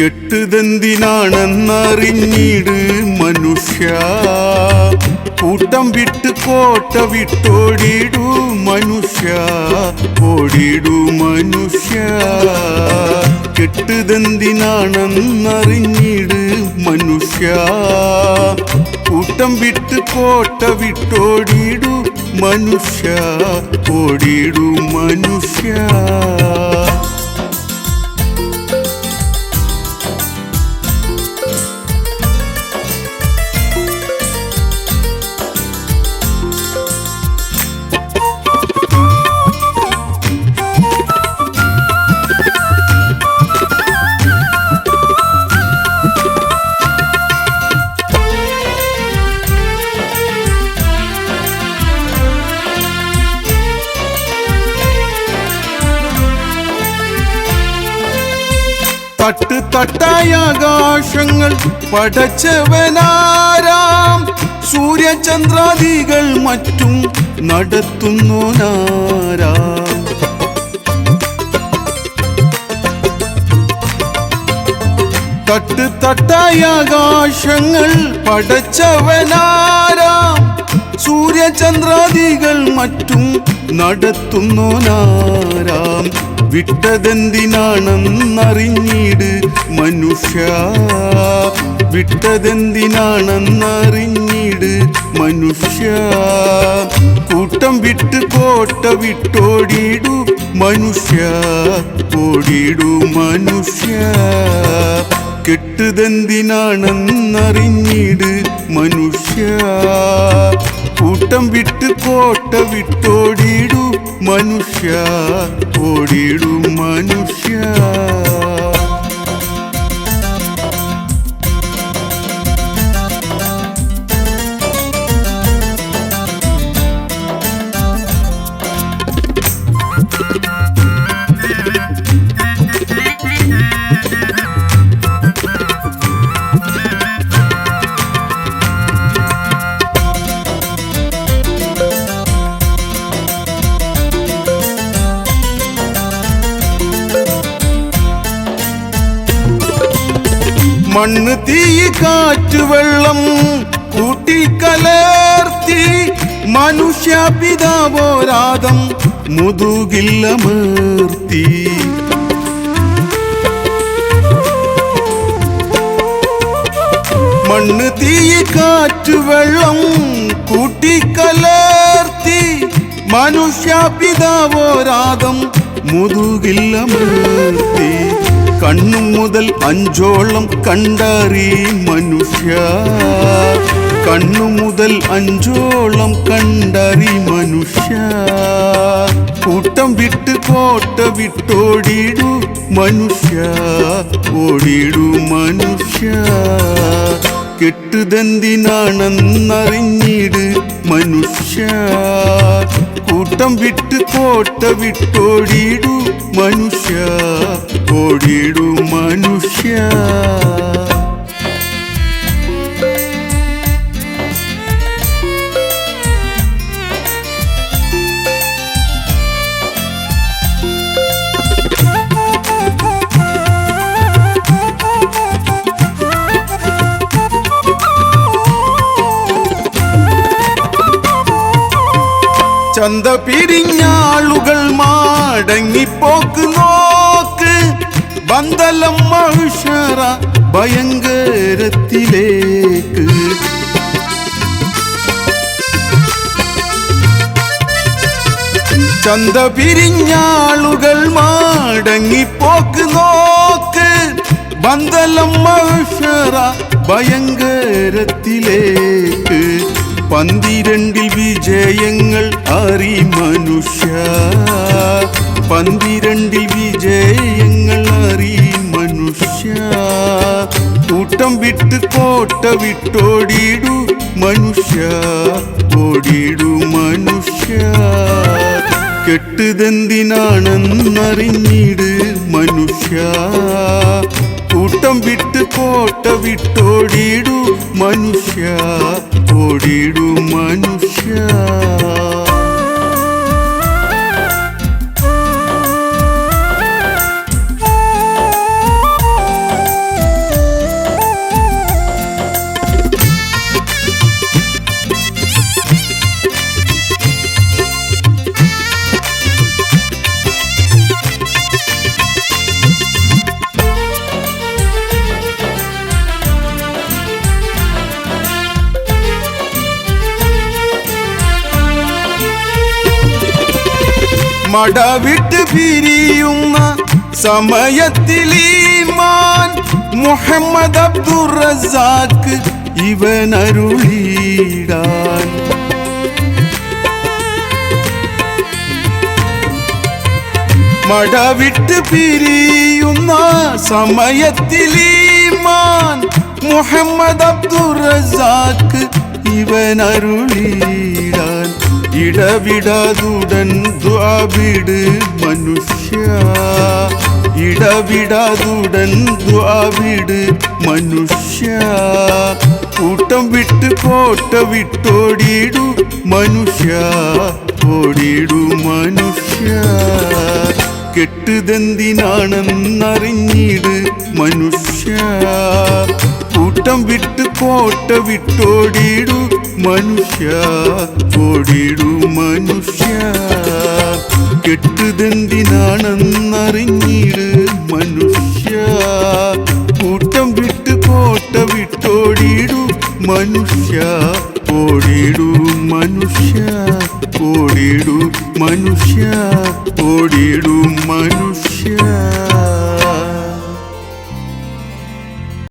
കെട്ടുതെന്തിനാണെന്നറിഞ്ഞിട് മനുഷ്യ. കൂട്ടം വിട്ട് കോട്ട വിട്ടോടിടു മനുഷ്യ. ഓടിടു മനുഷ്യ. കെട്ടുതെന്തിനാണെന്നറിഞ്ഞിട് മനുഷ്യ. കൂട്ടം വിട്ട് കോട്ട വിട്ടോടിടു മനുഷ്യ. ഓടിടു മനുഷ്യ. തട്ട് തട്ടായ ആകാശങ്ങൾ പടച്ചവനാരാം. സൂര്യചന്ദ്രാദികൾ മറ്റും നടത്തുന്നു നാരാം. തട്ട് തട്ടായ ആകാശങ്ങൾ പടച്ചവനാരാം. സൂര്യചന്ദ്രാദികൾ മറ്റും നടത്തുന്നു നാരാം. വിട്ടതെന്തിനാണെന്നറിഞ്ഞിട് മനുഷ്യ. വിട്ടതെന്തിനാണെന്നറിഞ്ഞിട് മനുഷ്യ. കൂട്ടം വിട്ട് കോട്ട വിട്ടോടിയിടു മനുഷ്യ. ഓടിയിടു മനുഷ്യ. കെട്ടുതെന്തിനാണെന്നറിഞ്ഞിട് മനുഷ്യ. കൂട്ടം വിട്ട് കോട്ട വിട്ടോടിടു മനുഷ്യ ഓടിടു മനുഷ്യ മണ്ണ് തീ കാറ്റ് വെള്ളം കൂട്ടിക്കലർത്തി മനുഷ്യ പിതാവോരാതം മുതുകില്ലമേർത്തി മണ്ണ് തീ കാറ്റ് വെള്ളം കൂട്ടിക്കലർത്തി മനുഷ്യ പിതാവോരാതം മുതുകില്ലമർത്തി കണ്ണു മുതൽ അഞ്ചോളം കണ്ടറി മനുഷ്യ. കണ്ണു മുതൽ അഞ്ചോളം കണ്ടറി മനുഷ്യ. കൂട്ടം വിട്ട് കോട്ട വിട്ടോടിയിടു മനുഷ്യ. ഓടിയിടു മനുഷ്യ. കെട്ടുതെന്തിനാണെന്നറിഞ്ഞിട് മനുഷ്യ. കൂട്ടം വിട്ട് കോട്ട വിട്ടോടിയിടു മനുഷ്യ. ഓടിടു മനുഷ്യ. ചന്ത പിരിഞ്ഞാളുകൾ മാടങ്ങിപ്പോക്ക് നോക്ക് ബന്തലം മഹിഷറ ഭയങ്കരത്തിലേക്ക്. ചന്ത പിരിഞ്ഞാളുകൾ മാടങ്ങിപ്പോക്ക് നോക്ക്. പന്തലം മഹിഷറ ഭയങ്കരത്തിലേക്ക്. പന്തിരണ്ടിൽ വിജയങ്ങൾ അറി മനുഷ്യ. പന്തിരണ്ടിൽ വിജയങ്ങൾ കൂട്ടം വിട്ട് കോട്ട വിട്ടോടിടു മനുഷ്യ ഓടിടു മനുഷ്യ കെട്ടുതെന്തിനാണെന്നറിഞ്ഞിട് മനുഷ്യ മടവിട്ട് പിരിയുന്ന സമയത്തിലീമാൻ മുഹമ്മദ് അബ്ദുർ ഇവൻ അരുളിടാൻ. മടവിട്ട് പിരിയുന്ന സമയത്തിലീമാൻ മുഹമ്മദ് അബ്ദുർ ഇവൻ അരുളിടാൻ ഇടവിടാതുടൻ ദ്വാവിട് മനുഷ്യ. ഇടവിടാതുടൻ ദ്വാവിട് മനുഷ്യ. കൂട്ടം വിട്ട് കോട്ട വിട്ടോടിയിടു മനുഷ്യ. ഓടിയിടു മനുഷ്യ. കെട്ടുതെന്തിനാണെന്നറിഞ്ഞിട് മനുഷ്യ. കൂട്ടം വിട്ട് കോട്ട വിട്ടോടിയിടു. മനുഷ്യ ഓടിയിടു മനുഷ്യ. കെട്ടുതെന്തിനാണെന്നറിഞ്ഞിട് മനുഷ്യ. കൂട്ടം വിട്ട് കോട്ട വിട്ടോടിയിടു. മനുഷ്യ ഓടിയിടു മനുഷ്യ. ഓടിയിടു മനുഷ്യ ഓടിയിടു